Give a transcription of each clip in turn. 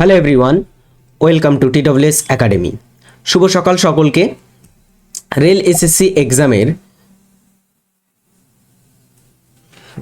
Hello everyone welcome to T W S academy শুভ সকাল সকলকে। Rail SSC এক্সামের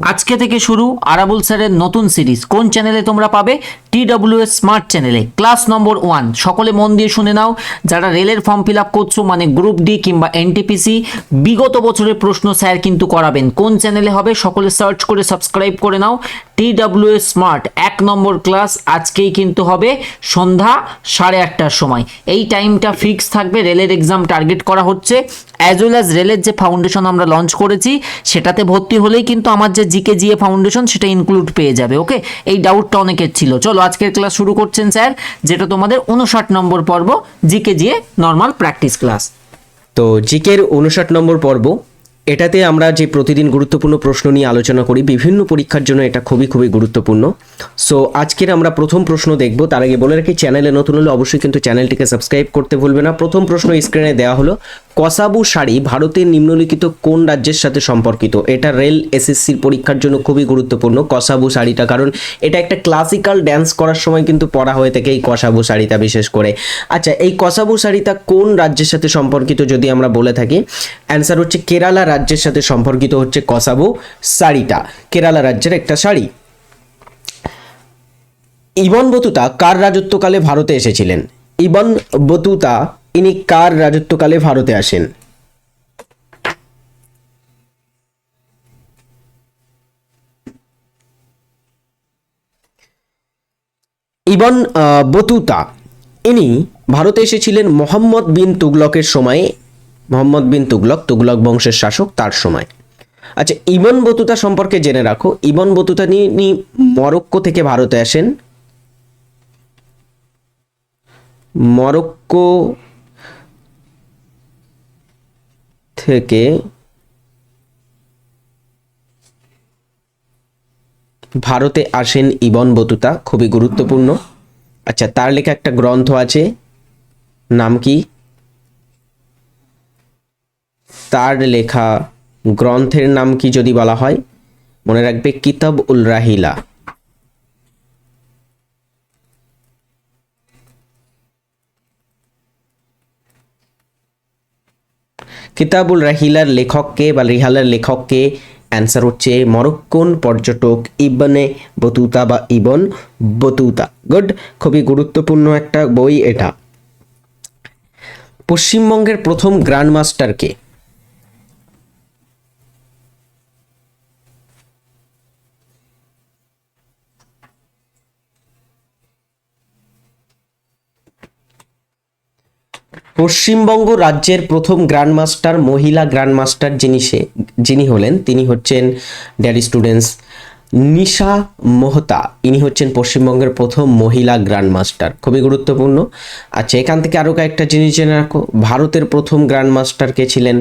আজকে থেকে শুরু আরাবুল স্যারের নতুন সিরিজ। কোন চ্যানেলে তোমরা পাবে? টি স্মার্ট চ্যানেলে। Class number one. সকলে মন দিয়ে শুনে নাও। যারা রেলের ফর্ম ফিল আপ করছ মানে গ্রুপ ডি কিংবা এনটিপিসি, বিগত বছরের প্রশ্ন স্যার কিন্তু করাবেন। কোন চ্যানেলে হবে সকলে সার্চ করে সাবস্ক্রাইব করে নাও। টি স্মার্ট, এক নম্বর ক্লাস আজকেই কিন্তু হবে সন্ধ্যা সাড়ে আটটার সময়। এই টাইমটা ফিক্স থাকবে, রেলের এক্সাম টার্গেট করা হচ্ছে। অ্যাজ ওয়েল অ্যাজ রেলের যে ফাউন্ডেশন আমরা লঞ্চ করেছি, সেটাতে ভর্তি হলেই কিন্তু আমার যে জিকে জিএ ফাউন্ডেশন সেটা ইনক্লুড পেয়ে যাবে ওকে এই ডাউটটা অনেকের ছিল। চলো, আজকের ক্লাস শুরু করছেন স্যার, যেটা তোমাদের উনষাট নম্বর পর্ব, GK GA normal practice class তো জিকের উনষাট নম্বর পর্ব, এটাতে আমরা যে প্রতিদিন গুরুত্বপূর্ণ প্রশ্ন নিয়ে আলোচনা করি, বিভিন্ন পরীক্ষার জন্য এটা খুবই খুবই গুরুত্বপূর্ণ। সো আজকের আমরা প্রথম প্রশ্ন দেখব, তার আগে বলে রাখি চ্যানেলে নতুন হলে অবশ্যই কিন্তু চ্যানেলটিকে সাবস্ক্রাইব করতে ভুলবে না। প্রথম প্রশ্ন স্ক্রিনে দেওয়া হলো কসাবু শাড়ি ভারতের নিম্নলিখিত কোন রাজ্যের সাথে সম্পর্কিত? এটা রেল এসএসসির পরীক্ষার জন্য খুবই গুরুত্বপূর্ণ, কসাবু শাড়িটা, কারণ এটা একটা ক্লাসিক্যাল ড্যান্স করার সময় কিন্তু পড়া হয়ে থাকে এই কসাবু শাড়িটা বিশেষ করে। আচ্ছা এই কসাবু শাড়িটা কোন রাজ্যের সাথে সম্পর্কিত যদি আমরা বলে থাকি? অ্যান্সার হচ্ছে কেরালা রাজ্যের সাথে সম্পর্কিত হচ্ছে কসাবু শাড়িটা, কেরালা রাজ্যের একটা শাড়ি। ইবন বতুতা কার রাজত্বকালে ভারতে এসেছিলেন? ইবন বতুতা ইনি কার রাজত্বকালে ভারতে আসেন? Ibn Battuta. ইনি ভারতে এসেছিলেন মোহাম্মদ বিন তুগলকের সময়ে। মোহাম্মদ বিন তুগলক তুগলক বংশের শাসক তার সময়। আচ্ছা ইবন বতুতা সম্পর্কে জেনে রাখো। ইবন বতুতা নিয়ে মরক্কো থেকে ভারতে আসেন। মরক্কো থেকে ভারতে আসেন ইবন বতুতা, খুবই গুরুত্বপূর্ণ। আচ্ছা তার লেখা একটা গ্রন্থ আছে, নাম কি? তার লেখা গ্রন্থের নাম কি যদি বলা হয়? মনে রাখবে কিতাব উল রাহিলা। কিতাবুল রাহিলার লেখককে বা রিহালার লেখককে অ্যান্সার হচ্ছে মরক্কোন পর্যটক ইবনে বতুতা বা ইবন বতুতা। গুড, খুবই গুরুত্বপূর্ণ একটা বই এটা। পশ্চিমবঙ্গের প্রথম গ্র্যান্ড পশ্চিমবঙ্গ রাজ্যের প্রথম গ্র্যান্ড মাস্টার মহিলা গ্র্যান্ড মাস্টার যিনি সে, যিনি হলেন, তিনি হচ্ছেন ড্যাডি স্টুডেন্টস নিশা মোহতা। ইনি হচ্ছেন পশ্চিমবঙ্গের প্রথম মহিলা গ্র্যান্ড মাস্টার খুবই গুরুত্বপূর্ণ। আচ্ছা এখান থেকে আরও কয়েকটা জিনিস জেনে রাখো। ভারতের প্রথম গ্র্যান্ড মাস্টার কে ছিলেন?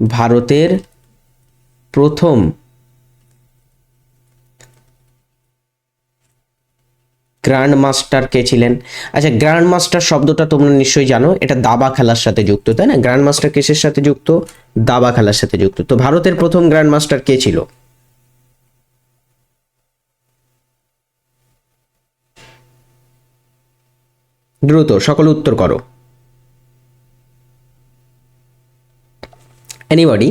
ভারতের প্রথম গ্র্যান্ড মাস্টার কে ছিলেন। আচ্ছা গ্র্যান্ড মাস্টার শব্দটা তোমরা নিশ্চয়ই জানো। এটা দাবা খেলার সাথে যুক্ত, তাই না? গ্র্যান্ড মাস্টার কেসের সাথে যুক্ত? দাবা খেলার সাথে যুক্ত। তো ভারতের প্রথম গ্র্যান্ড মাস্টার কে ছিল? দ্রুত, সকল উত্তর করো। এনিবডি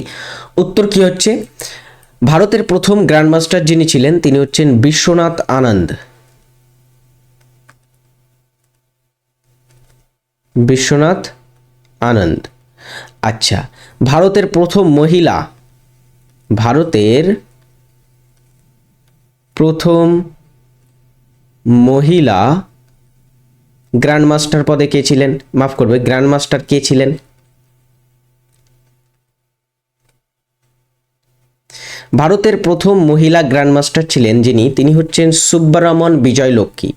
উত্তর কি হচ্ছে? ভারতের প্রথম গ্র্যান্ড মাস্টার যিনি ছিলেন, তিনি হচ্ছেন বিশ্বনাথ আনন্দ। বিশ্বনাথ আনন্দ। আচ্ছা ভারতের প্রথম মহিলা, ভারতের প্রথম মহিলা গ্র্যান্ড মাস্টার পদে কে ছিলেন? মাফ করবে গ্র্যান্ড মাস্টার কে ছিলেন? ভারতের প্রথম মহিলা গ্র্যান্ড মাস্টার ছিলেন যিনি, তিনি হচ্ছেন সুব্বারামন বিজয় লক্ষ্মী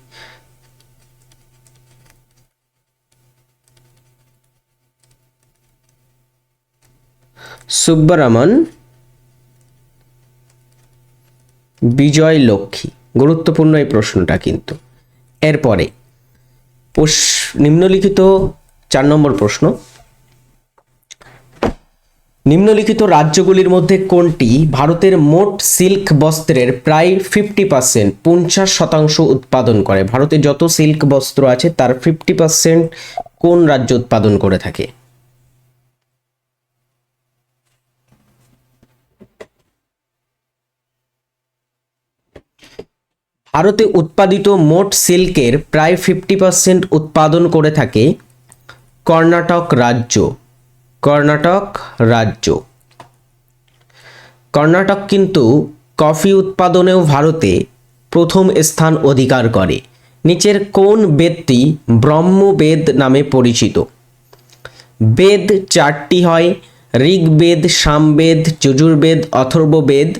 সুব্বারামন বিজয় লক্ষ্মী গুরুত্বপূর্ণ এই প্রশ্নটা কিন্তু। এরপরে নিম্নলিখিত চার নম্বর প্রশ্ন। নিম্নলিখিত রাজ্যগুলির মধ্যে কোনটি ভারতের মোট সিল্ক বস্ত্রের প্রায় ফিফটি পার্সেন্ট পঞ্চাশ শতাংশ উৎপাদন করে? ভারতে যত সিল্ক বস্ত্র আছে, তার ফিফটি পার্সেন্ট কোন রাজ্য উৎপাদন করে থাকে? ভারতে উৎপাদিত মোট সিল্কের প্রায় ফিফটি পার্সেন্ট উৎপাদন করে থাকে কর্ণাটক রাজ্য। কর্ণাটক রাজ্য। কর্ণাটক কিন্তু কফি উৎপাদনেও ভারতে প্রথম স্থান অধিকার করে। নিচের কোন বেদটি ব্রহ্মবেদ নামে পরিচিত? বেদ চারটি হয়, ঋগ্বেদ, সামবেদ, যজুর্বেদ, অথর্ববেদ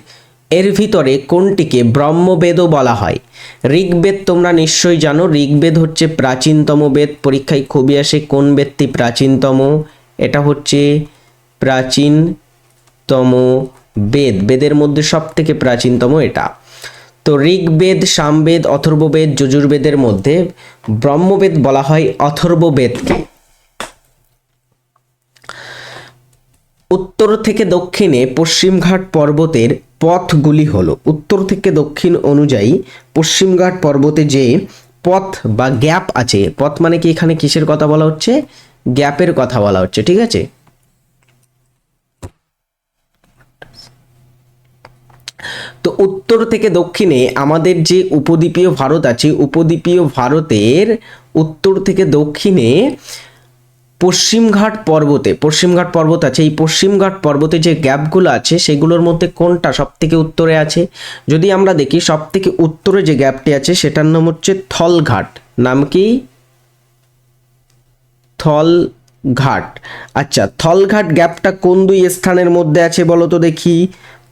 এর ভিতরে কোনটিকে ব্রহ্মবেদও বলা হয়? ঋগ্বেদ তোমরা নিশ্চয়ই জানো। ঋগ্বেদ হচ্ছে প্রাচীনতম বেদ। পরীক্ষায় খুবই আসে কোন বেদটি প্রাচীনতম। এটা হচ্ছে প্রাচীনতম বেদ। বেদের মধ্যে সব থেকে প্রাচীনতম এটা। তো ঋগ্বেদ, সামবেদ, অথর্ববেদ, যজুর্বেদের মধ্যে ব্রহ্মবেদ বলা হয় অথর্ববেদকে উত্তর থেকে দক্ষিণে পশ্চিমঘাট পর্বতের পথগুলি হলো উত্তর থেকে দক্ষিণ অনুযায়ী পশ্চিমঘাট পর্বতে যে পথ বা গ্যাপ আছে, পথ মানে কি এখানে কিসের কথা বলা হচ্ছে? গ্যাপের কথা বলা হচ্ছে, ঠিক আছে? তো উত্তর থেকে দক্ষিণে আমাদের যে উপদ্বীপীয় ভারত আছে, উপদ্বীপীয় ভারতের উত্তর থেকে দক্ষিণে পশ্চিমঘাট পর্বতে, পশ্চিমঘাট পর্বত আছে। এই পশ্চিমঘাট পর্বতে যে গ্যাপগুলো আছে, সেগুলোর মধ্যে কোনটা সব থেকে উত্তরে আছে? যদি আমরা দেখি সব থেকে উত্তরে যে গ্যাপটি আছে, সেটার নাম হচ্ছে থলঘাট। নাম কি? থলঘাট। আচ্ছা থলঘাট গ্যাপটা কোন দুই স্থানের মধ্যে আছে বলো তো দেখি।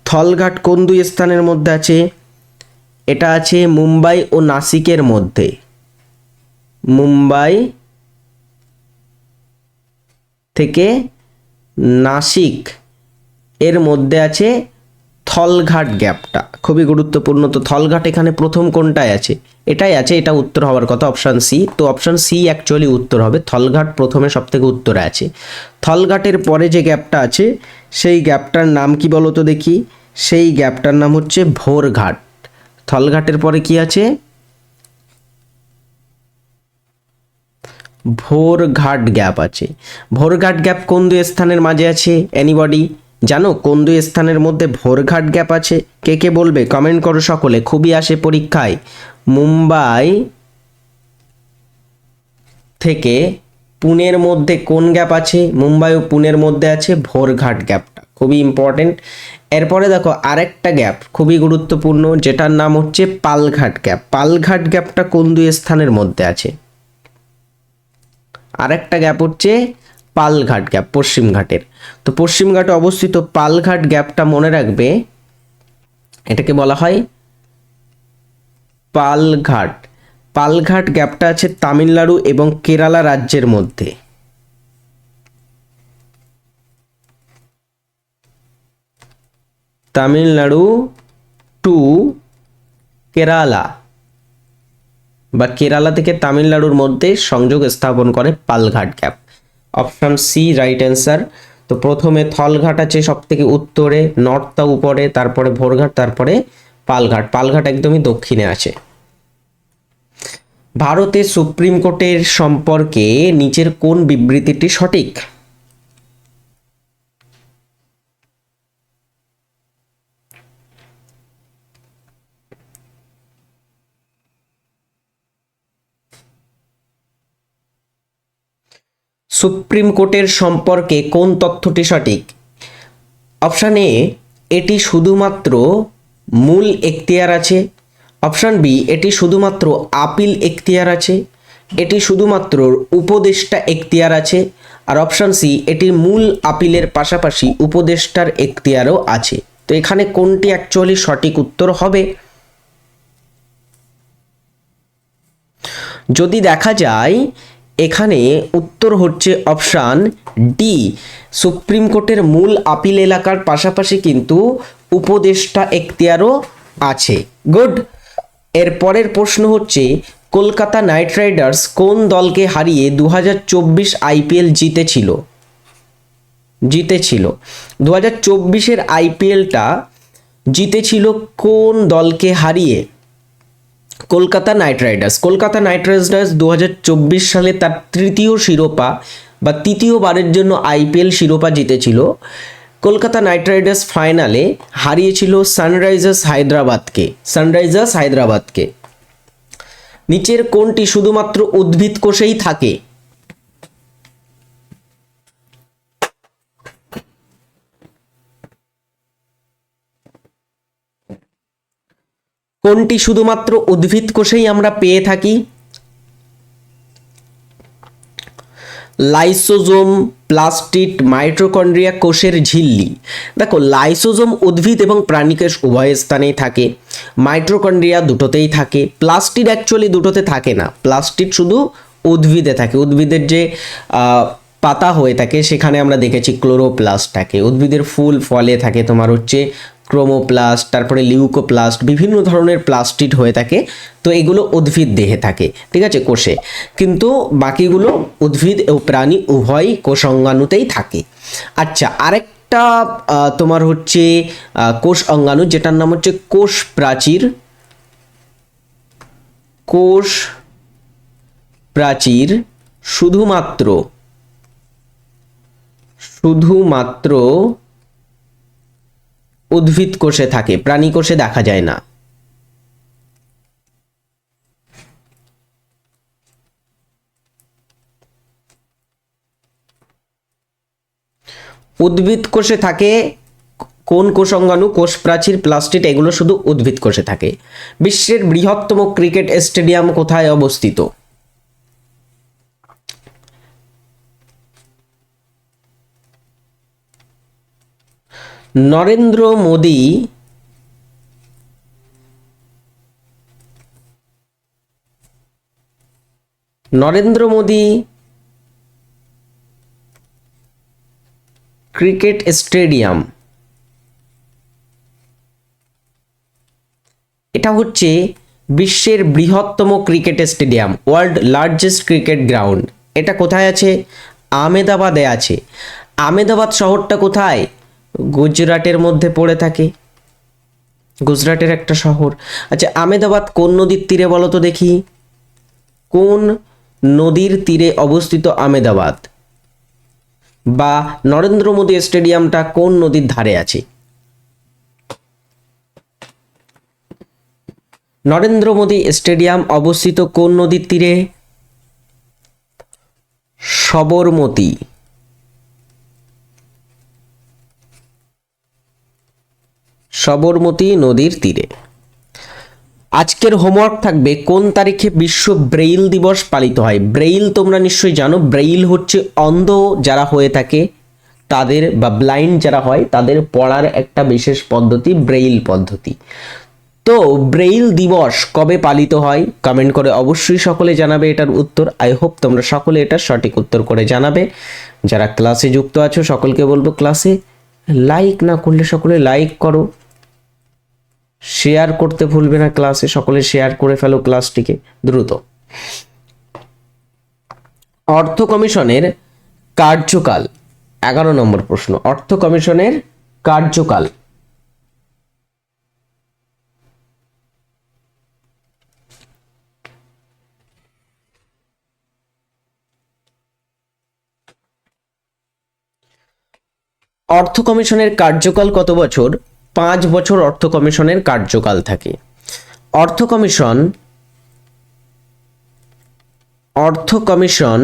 থলঘাট কোন দুই স্থানের মধ্যে আছে? এটা আছে মুম্বাই ও নাসিকের মধ্যে। মুম্বাই থেকে নাসিক, এর মধ্যে আছে থলঘাট গ্যাপটা। খুবই গুরুত্বপূর্ণ। তো থলঘাট এখানে প্রথম কোনটায় আছে? এটাই আছে, এটা উত্তর হওয়ার কথা অপশান সি তো অপশান সি অ্যাকচুয়ালি উত্তর হবে। থলঘাট প্রথমে সব থেকে উত্তরে আছে। থলঘাটের পরে যে গ্যাপটা আছে, সেই গ্যাপটার নাম কি বলো তো দেখি? সেই গ্যাপটার নাম হচ্ছে ভোরঘাট। থলঘাটের পরে কি আছে? ভোরঘাট গ্যাপ আছে। ভোরঘাট গ্যাপ কোন দুই স্থানের মাঝে আছে? এনিবডি জানো, কোন দুই স্থানের মধ্যে ভোরঘাট গ্যাপ আছে? কে কে বলবে? কমেন্ট করো সকলে। খুবই আসে পরীক্ষায়। মুম্বাই থেকে পুনের মধ্যে কোন গ্যাপ আছে? মুম্বাই ও পুনের মধ্যে আছে ভোরঘাট গ্যাপটা। খুবই ইম্পর্টেন্ট এরপরে দেখো, আরেকটা গ্যাপ, খুবই গুরুত্বপূর্ণ, যেটার নাম হচ্ছে পালঘাট গ্যাপ। পালঘাট গ্যাপটা কোন দুই স্থানের মধ্যে আছে? আরেকটা গ্যাপ হচ্ছে পালঘাট গ্যাপ পশ্চিমঘাটের তো পশ্চিমঘাটে অবস্থিত পালঘাট গ্যাপটা মনে রাখবে, এটাকে বলা হয় পালঘাট। পালঘাট গ্যাপটা আছে তামিলনাড়ু এবং কেরালা রাজ্যের মধ্যে। তামিলনাড়ু টু কেরালা। বা কেরালা থেকে তামিলনাড়ুর মধ্যে সংযোগ স্থাপন করে Palghat gap. Option C right answer তো প্রথমে থলঘাট আছে সব থেকে উত্তরে নর্থটা উপরে, তারপরে ভোরঘাট, তারপরে পালঘাট। পালঘাট একদমই দক্ষিণে আছে। ভারতের সুপ্রিম কোর্টের সম্পর্কে নিচের কোন বিবৃতিটি সঠিক? সুপ্রিম কোর্টের সম্পর্কে কোন তথ্যটি সঠিক? অপশান এ, এটি শুধুমাত্র মূল এখতিয়ার আছে। অপশান বি, এটি শুধুমাত্র আপিল এখতিয়ার আছে। এটি শুধুমাত্র উপদেষ্টা এখতিয়ার আছে। আর অপশান সি, এটি মূল আপিলের পাশাপাশি উপদেষ্টার এখতিয়ারও আছে। তো এখানে কোনটি অ্যাকচুয়ালি সঠিক উত্তর হবে? যদি দেখা যায় এখানে উত্তর হচ্ছে অপশান ডি। সুপ্রিম কোর্টের মূল আপিল এলাকার পাশাপাশি কিন্তু উপদেষ্টা এখতিয়ারও আছে। গুড। এর পরের প্রশ্ন হচ্ছে, কলকাতা নাইট রাইডার্স কোন দলকে হারিয়ে দু হাজার চব্বিশ আইপিএল জিতেছিল? জিতেছিল। দু হাজার চব্বিশের আইপিএলটা জিতেছিল কোন দলকে হারিয়ে? Kolkata Knight Riders. Kolkata Knight Riders দু হাজার চব্বিশ সালে তার তৃতীয় শিরোপা বা তৃতীয়বারের জন্য আইপিএল শিরোপা জিতেছিল। কলকাতা নাইট রাইডার্স ফাইনালে হারিয়েছিল সানরাইজার্স হায়দ্রাবাদকে সানরাইজার্স হায়দ্রাবাদকে। নিচের কোনটি শুধুমাত্র উদ্ভিদ কোষেই থাকে? কোনটি শুধুমাত্র উদ্ভিদ কোষেই আমরা পেয়ে থাকি? লাইসোজোম, প্লাস্টিড মাইট্রোকন্ড্রিয়া কোষের ঝিল্লি। দেখো, লাইসোজোম উদ্ভিদ এবং প্রাণীকোষ উভয় স্থানেই থাকে। মাইট্রোকন্ড্রিয়া দুটোতেই থাকে। প্লাস্টিড অ্যাকচুয়ালি দুটোতে থাকে না। প্লাস্টিড শুধু উদ্ভিদে থাকে। উদ্ভিদের যে পাতা হয়ে থাকে, সেখানে আমরা দেখেছি ক্লোরোপ্লাস্ট থাকে উদ্ভিদের ফুল, ফলে থাকে। তোমার হচ্ছে ক্রোমোপ্লাস্ট, তারপরে লিউকোপ্লাস্ট, বিভিন্ন ধরনের প্লাস্টিড হয়ে থাকে। তো এগুলো উদ্ভিদ দেহে থাকে, ঠিক আছে, কোষে। কিন্তু বাকিগুলো উদ্ভিদ ও প্রাণী উভয়ই কোষাঙ্গাণুতেই থাকে। আচ্ছা আরেকটা তোমার হচ্ছে কোষ অঙ্গাণু যেটার নাম হচ্ছে কোষ প্রাচীর কোষ প্রাচীর শুধুমাত্র শুধুমাত্র উদ্ভিদ কোষে থাকে, প্রাণী কোষে দেখা যায় না। উদ্ভিদ কোষে থাকে, কোন কোষ অঙ্গাণু কোষ প্রাচীর, প্লাস্টিড, এগুলো শুধু উদ্ভিদ কোষে থাকে। বিশ্বের বৃহত্তম ক্রিকেট স্টেডিয়াম কোথায় অবস্থিত? Narendra Modi Narendra Modi cricket stadium. এটা হচ্ছে বিশ্বের বৃহত্তম cricket stadium, world largest cricket ground. এটা কোথায় আছে? আমেদাবাদে আছে। আমেদাবাদ শহরটা কোথায়? গুজরাটের মধ্যে পড়ে থাকে। গুজরাটের একটা শহর। আচ্ছা আমেদাবাদ কোন নদীর তীরে বলো তো দেখি। কোন নদীর তীরে অবস্থিত আমেদাবাদ বা নরেন্দ্র মোদী স্টেডিয়ামটা কোন নদীর ধারে আছে? নরেন্দ্র মোদী স্টেডিয়াম অবস্থিত কোন নদীর তীরে? সবরমতী। সবরমতী নদীর তীরে। আজকের হোমওয়ার্ক থাকবে কোন তারিখে বিশ্ব ব্রেইল দিবস পালিত হয়। ব্রেইল তোমরা নিশ্চয়ই জানো, ব্রেইল হচ্ছে অন্ধ যারা হয়ে থাকে, তাদের বা ব্লাইন্ড যারা হয়, তাদের পড়ার একটা বিশেষ পদ্ধতি, ব্রেইল পদ্ধতি। তো ব্রেইল দিবস কবে পালিত হয় কমেন্ট করে অবশ্যই সকলে জানাবে এটার উত্তর। আই হোপ তোমরা সকলে এটার সঠিক উত্তর করে জানাবে। যারা ক্লাসে যুক্ত আছো, সকলকে বলব ক্লাসে লাইক না করলে সকলে লাইক করো। শেয়ার করতে ভুলবে না ক্লাসে, সকলে শেয়ার করে ফেলো ক্লাসটিকে দ্রুত। অর্থ কমিশনের কার্যকাল, এগারো নম্বর প্রশ্ন। অর্থ কমিশনের কার্যকাল। অর্থ কমিশনের কার্যকাল কত বছর? পাঁচ বছর অর্থ কমিশনের কার্যকাল থাকে। অর্থ কমিশন অর্থ কমিশন,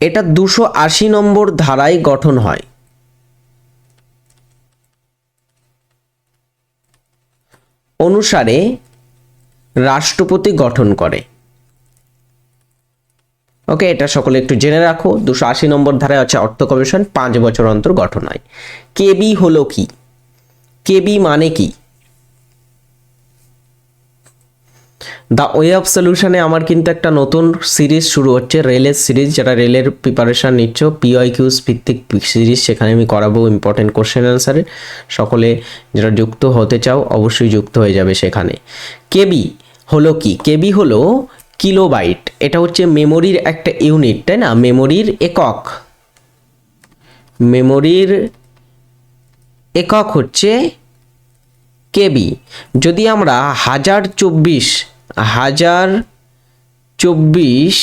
এটা দুশো আশি নম্বর ধারায় গঠন হয়। অনুসারে রাষ্ট্রপতি গঠন করে। ওকে এটা সকলে একটু জেনে রাখো। দুশো আশি নম্বর ধারায় আছে অর্থ কমিশন, পাঁচ বছর অন্তর গঠন হয় কেবি হলো কি? কেবি মানে কি? দ্য ওয়ে অফ সলিউশনে আমার কিন্তু একটা নতুন সিরিজ শুরু হচ্ছে রেলের সিরিজ, যারা রেলের প্রিপারেশান নিচ্ছ পিওয়াই কিউস ভিত্তিক সিরিজ, সেখানে আমি করাবো ইম্পর্টেন্ট কোশ্চেন অ্যান্সারে সকলে যারা যুক্ত হতে চাও, অবশ্যই যুক্ত হয়ে যাবে সেখানে। কেবি হলো কি? কেবি হলো কিলোবাইট। এটা হচ্ছে মেমোরির একটা ইউনিট, তাই না? মেমোরির একক। মেমোরির একক হচ্ছে কেবি। যদি আমরা হাজার চব্বিশ হাজার চব্বিশ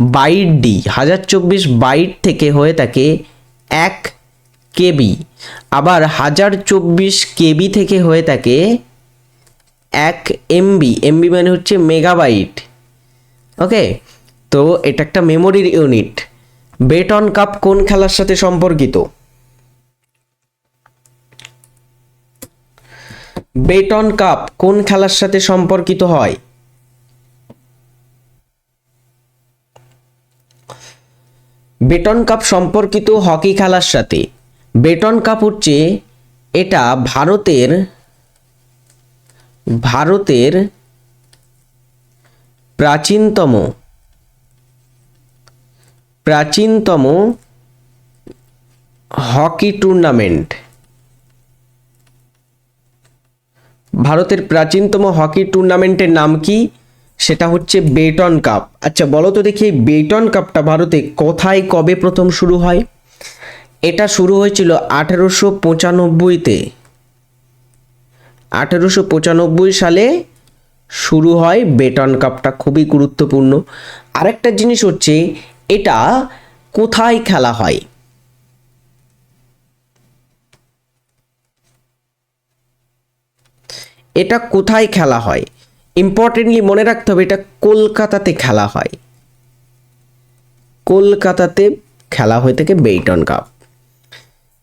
বাইট ডি হাজার চব্বিশ বাইট থেকে হয়ে থাকে এক কেবি। আবার হাজার চব্বিশ কেবি থেকে হয়ে থাকে এক এমবি এমবি মানে হচ্ছে মেগাবাইট ওকে তো এটা একটা মেমোরির ইউনিট বেটন কাপ কোন খেলার সাথে সম্পর্কিত? বেটন কাপ কোন খেলার সাথে সম্পর্কিত হয়? বেটন কাপ সম্পর্কিত হকি খেলার সাথে। বেটন কাপ হচ্ছে, এটা ভারতের ভারতের প্রাচীনতম প্রাচীনতম হকি টুর্নামেন্ট। ভারতের প্রাচীনতম হকি টুর্নামেন্টের নাম কি? সেটা হচ্ছে বেটন কাপ। আচ্ছা বলো তো দেখি বেটন কাপটা ভারতে কোথায়, কবে প্রথম শুরু হয়? এটা শুরু হয়েছিল আঠেরোশো পঁচানব্বইতে। আঠেরোশো পঁচানব্বই সালে শুরু হয় বেটন কাপটা, খুবই গুরুত্বপূর্ণ। আরেকটা জিনিস হচ্ছে, এটা কোথায় খেলা হয়? এটা কোথায় খেলা হয়? ইম্পর্টেন্টলি মনে রাখতে হবে, এটা কলকাতাতে খেলা হয়। কলকাতাতে খেলা হয়ে থাকে বেইটন কাপ।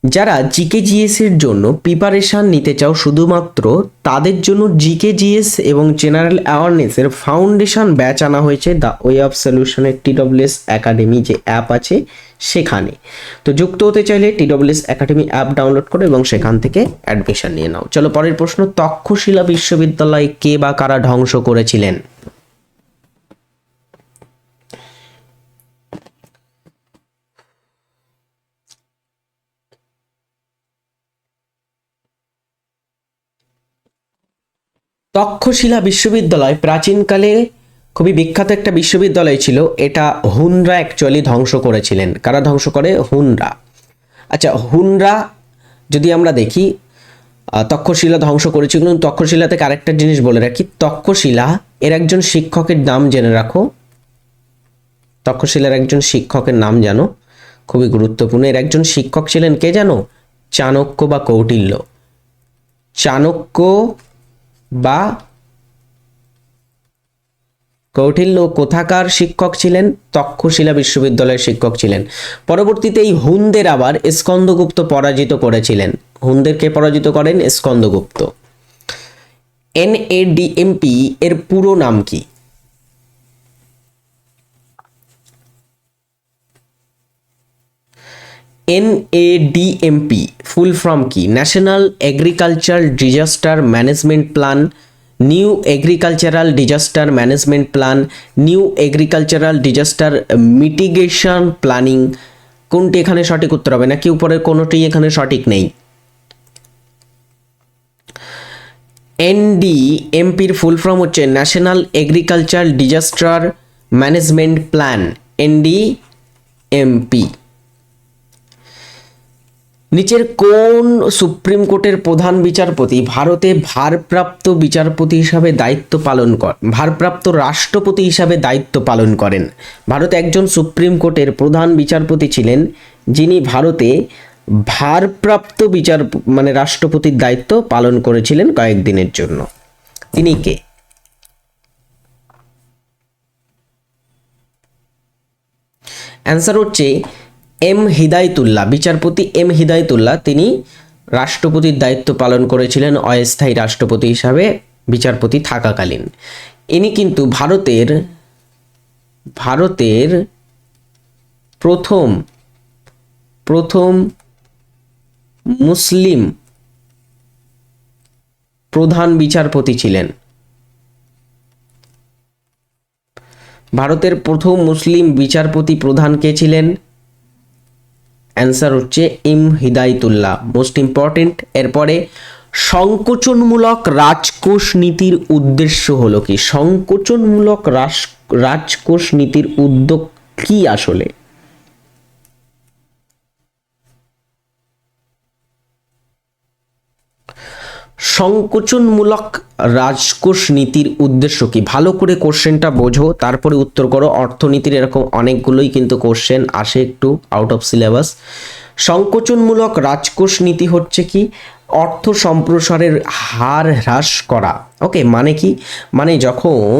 যারা জিকে জিএস এর জন্য প্রিপারেশান নিতে চাও শুধুমাত্র, তাদের জন্য জিকে জিএস এবং জেনারেল অ্যাওয়ারনেসের ফাউন্ডেশন ব্যাচ আনা হয়েছে দ্য ওয়ে অফ সলিউশনের টিডব্লিউএস একাডেমি যে অ্যাপ আছে সেখানে। তো যুক্ত হতে চাইলে টিডব্লিউএস একাডেমি অ্যাপ ডাউনলোড করো এবং সেখান থেকে অ্যাডমিশন নিয়ে নাও। চলো পরের প্রশ্ন, তক্ষশিলা বিশ্ববিদ্যালয় কে বা কারা ধ্বংস করেছিলেন? তক্ষশিলা বিশ্ববিদ্যালয় প্রাচীনকালে খুবই বিখ্যাত একটা বিশ্ববিদ্যালয় ছিল। এটা হুনরা অ্যাকচুয়ালি ধ্বংস করেছিলেন। কারা ধ্বংস করে? হুনরা। আচ্ছা হুনরা যদি আমরা দেখি তক্ষশিলা ধ্বংস করেছিল কিন্তু তক্ষশিলা থেকে আরেকটা জিনিস বলে রাখি। তক্ষশিলা এর একজন শিক্ষকের নাম জেনে রাখো। তক্ষশিলার একজন শিক্ষকের নাম জানো। খুবই গুরুত্বপূর্ণ। এর একজন শিক্ষক ছিলেন কে জানো? চাণক্য বা কৌটিল্য। চাণক্য বা কৌটিল্য কোথাকার শিক্ষক ছিলেন? তক্ষশিলা বিশ্ববিদ্যালয়ের শিক্ষক ছিলেন। পরবর্তীতে এই হুনদের আবার স্কন্দগুপ্ত পরাজিত করেছিলেন। হুনদেরকে পরাজিত করেন? স্কন্দগুপ্ত। এনএডিএমপি এর পুরো নাম কি? N A D M P full form কি national agriculture disaster management plan new agricultural disaster management plan new agricultural disaster mitigation planning কোনটি এখানে সঠিক উত্তর হবে? নাকি উপরের কোনোটি এখানে সঠিক নেই? এনডিএমপির ফুল ফর্ম হচ্ছে national agriculture disaster management plan N D M P নিচের কোন সুপ্রিম কোর্টের প্রধান বিচারপতি ভারতে ভারপ্রাপ্ত বিচারপতি হিসাবে দায়িত্ব পালন কর ভারপ্রাপ্ত রাষ্ট্রপতি হিসাবে দায়িত্ব পালন করেন। ভারতে একজন সুপ্রিম কোর্টের প্রধান বিচারপতি ছিলেন, যিনি ভারতে ভারপ্রাপ্ত বিচার মানে রাষ্ট্রপতির দায়িত্ব পালন করেছিলেন কয়েকদিনের জন্য। তিনি কে? অ্যান্সার হচ্ছে এম হিদায়তুল্লাহ, বিচারপতি এম হিদায়তুল্লাহ তিনি রাষ্ট্রপতির দায়িত্ব পালন করেছিলেন, অস্থায়ী রাষ্ট্রপতি হিসাবে বিচারপতি থাকাকালীন। ইনি কিন্তু ভারতের ভারতের প্রথম প্রথম মুসলিম প্রধান বিচারপতি ছিলেন। ভারতের প্রথম মুসলিম বিচারপতি প্রধান কে ছিলেন? অ্যান্সার হচ্ছে ইম হিদায়তুল্লাহ। মোস্ট ইম্পর্টেন্ট এরপরে সংকোচনমূলক রাজকোষ নীতির উদ্দেশ্য হলো কি? সংকোচনমূলক রাজকোষ নীতির উদ্যোগ কি আসলে? সংকোচনমূলক রাজকোষ নীতির উদ্দেশ্য কি? ভালো করে কোশ্চেনটা বোঝো, তারপরে উত্তর করো। অর্থনীতির এরকম অনেকগুলোই কিন্তু কোশ্চেন আসে একটু আউট অফ সিলেবাস সংকোচনমূলক রাজকোষ নীতি হচ্ছে কি? অর্থ সম্প্রসারের হার হ্রাস করা। ওকে মানে কি? মানে যখন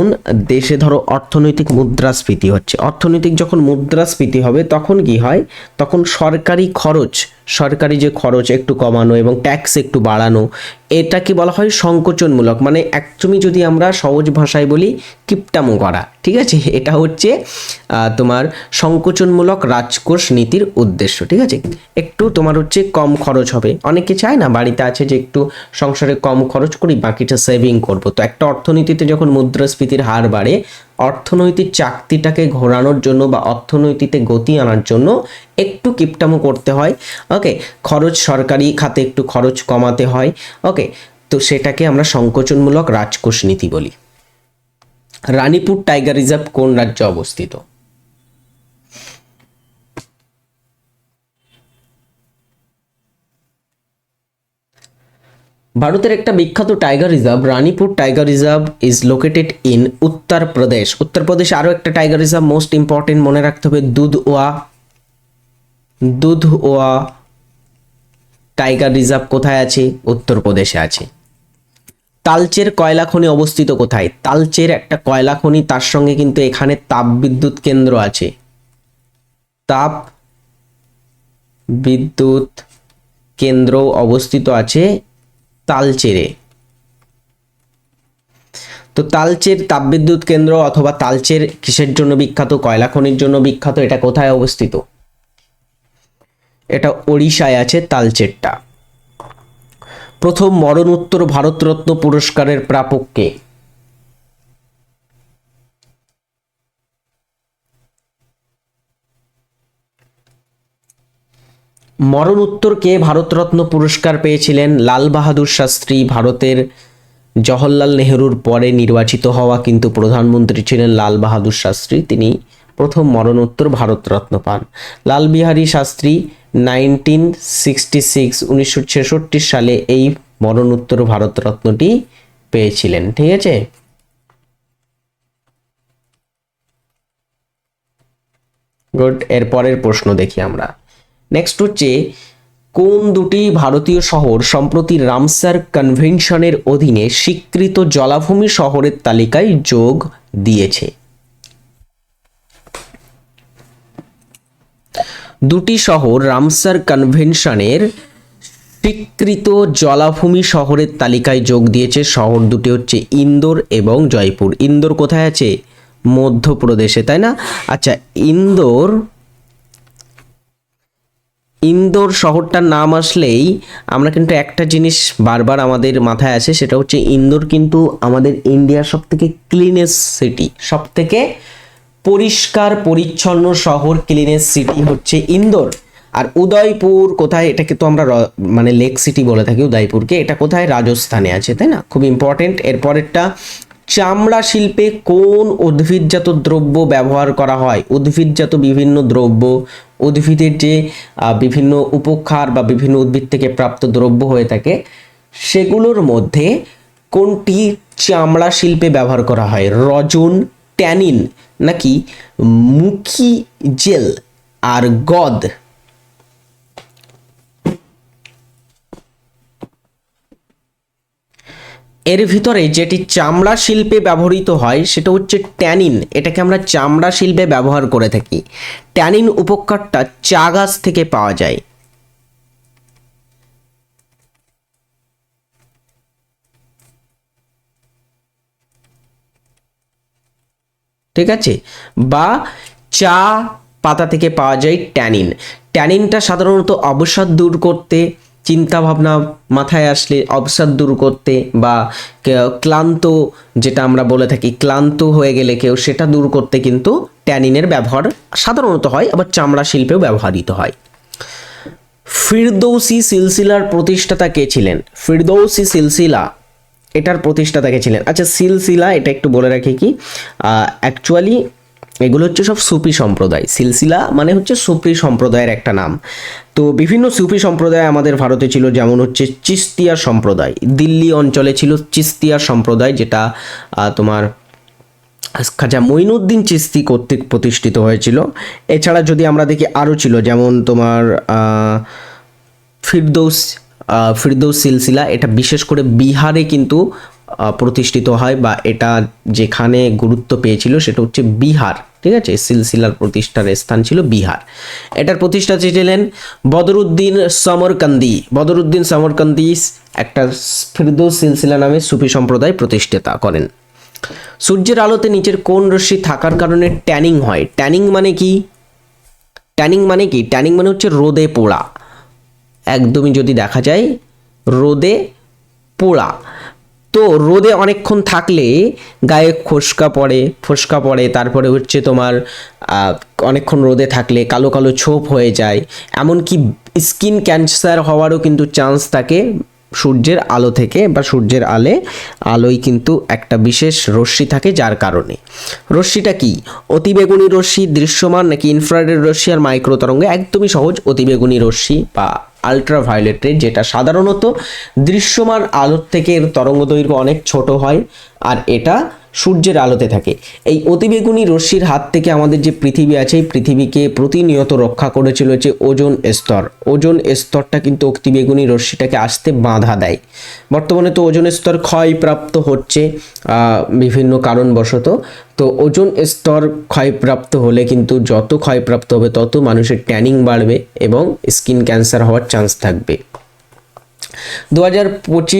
দেশে ধরো অর্থনৈতিক মুদ্রাস্ফীতি হচ্ছে, অর্থনৈতিক যখন মুদ্রাস্ফীতি হবে, তখন কি হয়? তখন সরকারি খরচ, সরকারি যে খরচ একটু কমানো এবং ট্যাক্স একটু বাড়ানো, এটাকে বলা হয় সংকোচনমূলক। মানে একচুমি যদি আমরা সহজ ভাষায় বলি, কিপটামো করা। ঠিক আছে? এটা হচ্ছে তোমার সংকোচনমূলক রাজকোষ নীতির উদ্দেশ্য। ঠিক আছে? একটু তোমার হচ্ছে কম খরচ হবে। অনেকে চায় না, বাড়িতে আছে যে একটু সংসারে কম খরচ করি, বাকিটা সেভিং করব। তো একটা অর্থনীতিতে যখন মুদ্রাস্ফীতির হার বাড়ে, অর্থনৈতিক চাকতিটাকে ঘোরানোর জন্য বা অর্থনৈতিতে গতি আনার জন্য একটু কিপটামো করতে হয়, ওকে? খরচ সরকারি খাতে একটু খরচ কমাতে হয়, ওকে? তো সেটাকে আমরা সংকোচনমূলক রাজকোষ নীতি বলি। রানীপুর টাইগার রিজার্ভ কোন রাজ্যে অবস্থিত? ভারতের একটা বিখ্যাত tiger reserve, Ranipur tiger reserve is located in Uttar Pradesh উত্তরপ্রদেশে আরও একটা টাইগার রিজার্ভ মোস্ট ইম্পর্টেন্ট মনে রাখতে হবে, দুধওয়া। দুধওয়া টাইগার রিজার্ভ কোথায় আছে? উত্তরপ্রদেশে আছে। তালচের কয়লা খনি অবস্থিত কোথায়? তালচের একটা কয়লা খনি, তার সঙ্গে কিন্তু এখানে তাপ বিদ্যুৎ কেন্দ্র আছে। তাপ বিদ্যুৎ কেন্দ্র অবস্থিত আছে তালচেরে তো তালচের তাপবিদ্যুৎ কেন্দ্র অথবা তালচের কিসের জন্য বিখ্যাত, কয়লা খনির জন্য বিখ্যাত, এটা কোথায় অবস্থিত? এটা ওড়িশায় আছে তালচেরটা প্রথম মরণোত্তর ভারতরত্ন পুরস্কারের প্রাপক মরণোত্তর কে ভারতরত্ন পুরস্কার পেয়েছিলেন লাল বাহাদুর শাস্ত্রী ভারতের জওহরলাল নেহরুর পরে নির্বাচিত হওয়া কিন্তু প্রধানমন্ত্রী ছিলেন লাল বাহাদুর শাস্ত্রী। তিনি প্রথম মরণোত্তর ভারতরত্ন পান। Lal Bihari Shastri nineteen sixty six, উনিশশো ছেষট্টি সালে এই মরণোত্তর ভারতরত্নটি পেয়েছিলেন। ঠিক আছে? গুড এর পরের প্রশ্ন দেখি আমরা। নেক্সট হচ্ছে, কোন দুটি ভারতীয় শহর সম্প্রতি রামসার কনভেনশনের অধীনে স্বীকৃত জলাভূমি শহরের তালিকায় যোগ দিয়েছে? দুটি শহর রামসার কনভেনশনের স্বীকৃত জলাভূমি শহরের তালিকায় যোগ দিয়েছে। শহর দুটি হচ্ছে ইন্দোর এবং জয়পুর। ইন্দোর কোথায় আছে? মধ্যপ্রদেশে, তাই না? আচ্ছা ইন্দোর ইন্দোর শহরটার নাম আসলেই আমরা কিন্তু একটা জিনিস বারবার আমাদের মাথায় আসে, সেটা হচ্ছে ইন্দোর কিন্তু আমাদের ইন্ডিয়ার সব থেকে ক্লিনেস্ট সিটি সব থেকে পরিষ্কার, পরিচ্ছন্ন শহর ক্লিনেস্ট সিটি হচ্ছে ইন্দোর। আর উদয়পুর কোথায়, এটাকে তো আমরা মানে লেক সিটি বলে থাকি উদয়পুরকে, এটা কোথায়? রাজস্থানে আছে, তাই না? খুব ইম্পর্টেন্ট এরপরেরটা চামড়া শিল্পে কোন উদ্ভিদজাত দ্রব্য ব্যবহার করা হয়? উদ্ভিদজাত বিভিন্ন দ্রব্য, উদ্ভিদের যে বিভিন্ন উপকার বা বিভিন্ন উদ্ভিদ থেকে প্রাপ্ত দ্রব্য হয়ে থাকে, সেগুলোর মধ্যে কোনটি চামড়া শিল্পে ব্যবহার করা হয়? রজন, ট্যানিন নাকি মুখি জেল আর গদ? এর ভিতরে যেটি চামড়া শিল্পে ব্যবহৃত হয় সেটা হচ্ছে ট্যানিন। এটাকে আমরা চামড়া শিল্পে ব্যবহার করে থাকি। ট্যানিন উপকারটা চা গাছ থেকে পাওয়া যায়। ঠিক আছে? বা চা পাতা থেকে পাওয়া যায় ট্যানিন। ট্যানিনটা সাধারণত অবসাদ দূর করতে চিন্তা ভাবনা মাথায় আসলে অবসাদ দূর করতে বা ক্লান্ত, যেটা আমরা বলে থাকি ক্লান্ত হয়ে গেলে কেউ সেটা দূর করতে কিন্তু ট্যানিনের ব্যবহার সাধারণত হয়, আবার চামড়া শিল্পেও ব্যবহৃত হয়। ফিরদৌসি সিলসিলার প্রতিষ্ঠাতা কে ছিলেন? ফিরদৌসি সিলসিলা, এটার প্রতিষ্ঠাতা কে ছিলেন? আচ্ছা সিলসিলা, এটা একটু বলে রাখি কি অ্যাকচুয়ালি এগুলো হচ্ছে সব সুফি সম্প্রদায়। সিলসিলা মানে হচ্ছে সুফি সম্প্রদায়ের একটা নাম। তো বিভিন্ন সুফি সম্প্রদায় আমাদের ভারতে ছিল, যেমন হচ্ছে চিস্তিয়া সম্প্রদায়। দিল্লি অঞ্চলে ছিল চিস্তিয়া সম্প্রদায়, যেটা তোমার, খাজা মঈনুদ্দিন চিস্তি কর্তৃক প্রতিষ্ঠিত হয়েছিল। এছাড়া যদি আমরা দেখি আরও ছিল, যেমন তোমার ফিরদৌস ফিরদৌস সিলসিলা, এটা বিশেষ করে বিহারে কিন্তু প্রতিষ্ঠিত হয় বা এটা যেখানে গুরুত্ব পেয়েছিল সেটা হচ্ছে বিহার, ঠিক আছে? সিলসিলার প্রতিষ্ঠার স্থান ছিল বিহার। এটার প্রতিষ্ঠাতা ছিলেন? বদরুদ্দিন সমরকান্দি। বদরুদ্দিন সমরকান্দি একটা ফিরদৌস সিলসিলা নামে সুফি সম্প্রদায় প্রতিষ্ঠাতা করেন। সূর্যের আলোতে নিচের কোন রশ্মি থাকার কারণে ট্যানিং হয়? ট্যানিং মানে কি? ট্যানিং মানে কি? ট্যানিং মানে হচ্ছে রোদে পোড়া। একদমই যদি দেখা যায়, রোদে পোড়া। তো রোদে অনেকক্ষণ থাকলে গায়ে ফোসকা পড়ে ফোসকা পড়ে, তারপরে হচ্ছে তোমার অনেকক্ষণ রোদে থাকলে কালো কালো ছোপ হয়ে যায়। এমনকি স্কিন ক্যান্সার হওয়ারও কিন্তু চান্স থাকে সূর্যের আলো থেকে বা সূর্যের আলে, আলোয় কিন্তু একটা বিশেষ রশ্মি থাকে যার কারণে। রশ্মিটা কি? অতিবেগুনি রশ্মি, দৃশ্যমান নাকি ইনফ্রারেড রশ্মি আর মাইক্রো তরঙ্গ? একদমই সহজ অতিবেগুনি রশ্মি বা আলট্রাভায়োলেট রে যেটা সাধারণত দৃশ্যমান আলোর থেকে এর তরঙ্গ দৈর্ঘ্য অনেক ছোট হয়, আর এটা সূর্যের আলোতে থাকে। এই অতিবেগুনি রশ্মির হাত থেকে আমাদের যে পৃথিবী আছে, এই পৃথিবীকে প্রতিনিয়ত রক্ষা করে চলেছে ওজন স্তর। ওজন স্তরটা কিন্তু অতিবেগুনি রশ্মিটাকে আসতে বাধা দেয়। বর্তমানে তো ওজন স্তর ক্ষয়প্রাপ্ত হচ্ছে বিভিন্ন কারণবশত। তো ওজন স্তর ক্ষয়প্রাপ্ত হলে কিন্তু যত ক্ষয়প্রাপ্ত হবে, তত মানুষের ট্যানিং বাড়বে এবং স্কিন ক্যান্সার হওয়ার চান্স থাকবে। দু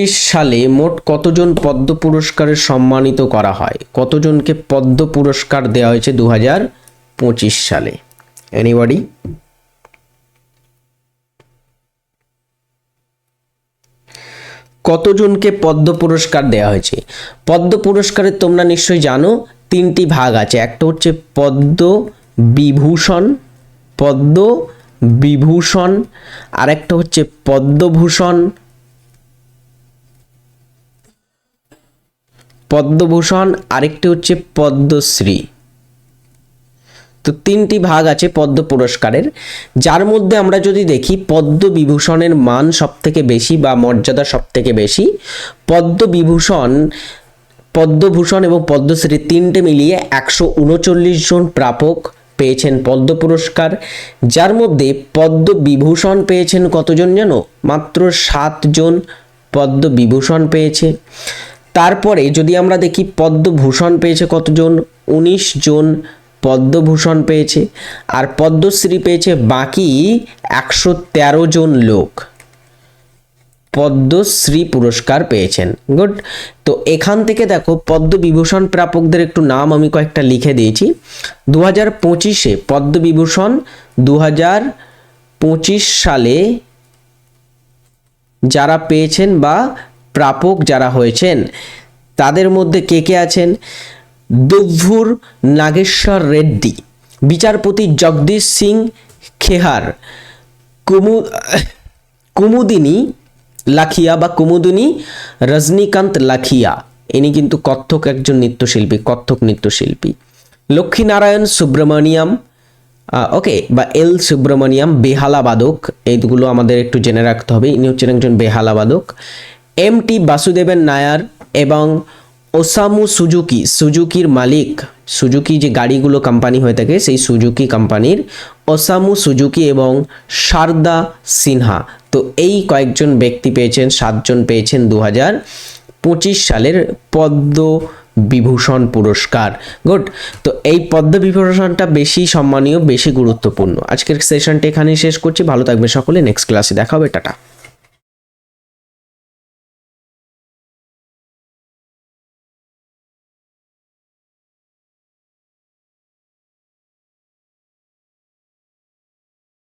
সালে মোট কতজন পদ্ম পুরস্কারে সম্মানিত করা হয়? কতজনকে পদ্ম পুরস্কার দেওয়া হয়েছে দু হাজার পঁচিশ সালে? এনিবডি কতজনকে পদ্ম পুরস্কার দেওয়া হয়েছে? পদ্ম পুরস্কারের তোমরা নিশ্চয়ই জানো তিনটি ভাগ আছে। একটা হচ্ছে পদ্ম বিভূষণ পদ্ম বিভূষণ, আরেকটা হচ্ছে পদ্মভূষণ পদ্মভূষণ, আরেকটি হচ্ছে পদ্মশ্রী। তো তিনটি ভাগ আছে পদ্ম পুরস্কারের। যার মধ্যে আমরা যদি দেখি পদ্ম বিভূষণের মান সব থেকে বেশি বা মর্যাদা সব থেকে বেশি পদ্ম বিভূষণ পদ্মভূষণ এবং পদ্মশ্রী তিনটে মিলিয়ে একশো উনচল্লিশ জন প্রাপক পেয়েছেন পদ্ম পুরস্কার। যার মধ্যে পদ্ম বিভূষণ পেয়েছেন কতজন জানো? মাত্র সাতজন পদ্ম বিভূষণ পেয়েছে। তারপরে যদি আমরা দেখি পদ্মভূষণ পেয়েছে কতজন? উনিশ জন পদ্মভূষণ পেয়েছে। আর পদ্মশ্রী পেয়েছে বাকি একশো তেরো জন লোক। পদ্মশ্রী পুরস্কার পেয়েছেন। গুড। তো এখান থেকে দেখো পদ্মবিভূষণ প্রাপকদের একটু নাম আমি কয়েকটা লিখে দিয়েছি। দু হাজার পঁচিশে পদ্মবিভূষণ দু হাজার পঁচিশ সালে যারা পেয়েছেন বা প্রাপক যারা হয়েছেন, তাদের মধ্যে কে কে আছেন? দুভুর নাগেশ্বর রেড্ডি, বিচারপতি জগদীশ সিং খেহার, কুমু, কুমুদিনী লাখিয়া বা কুমুদিনী রজনীকান্ত লাখিয়া। ইনি কিন্তু কত্থক একজন নৃত্যশিল্পী, কত্থক নৃত্যশিল্পী। লক্ষ্মীনারায়ণ সুব্রমণিয়াম ওকে, বা এল সুব্রমণিয়াম বেহালা বাদক এইগুলো আমাদের একটু জেনে রাখতে হবে। ইনি হচ্ছেন একজন বেহালা বাদক এম টি বাসুদেবন নায়ার এবং ওসামু সুজুকি, সুজুকির মালিক। সুজুকি যে গাড়িগুলো কোম্পানি হয়ে থাকে, সেই সুজুকি কোম্পানির ওসামু সুজুকি এবং শারদা সিনহা। তো এই কয়েকজন ব্যক্তি পেয়েছেন, সাতজন পেয়েছেন দু হাজার পঁচিশ সালের পদ্ম বিভূষণ পুরস্কার। গুড। তো এই পদ্ম বিভূষণটা বেশি সম্মানীয়, বেশি গুরুত্বপূর্ণ। আজকের সেশনটা এখানেই শেষ করছি। ভালো থাকবে সকলে। নেক্সট ক্লাসে দেখা হবে। টাটা।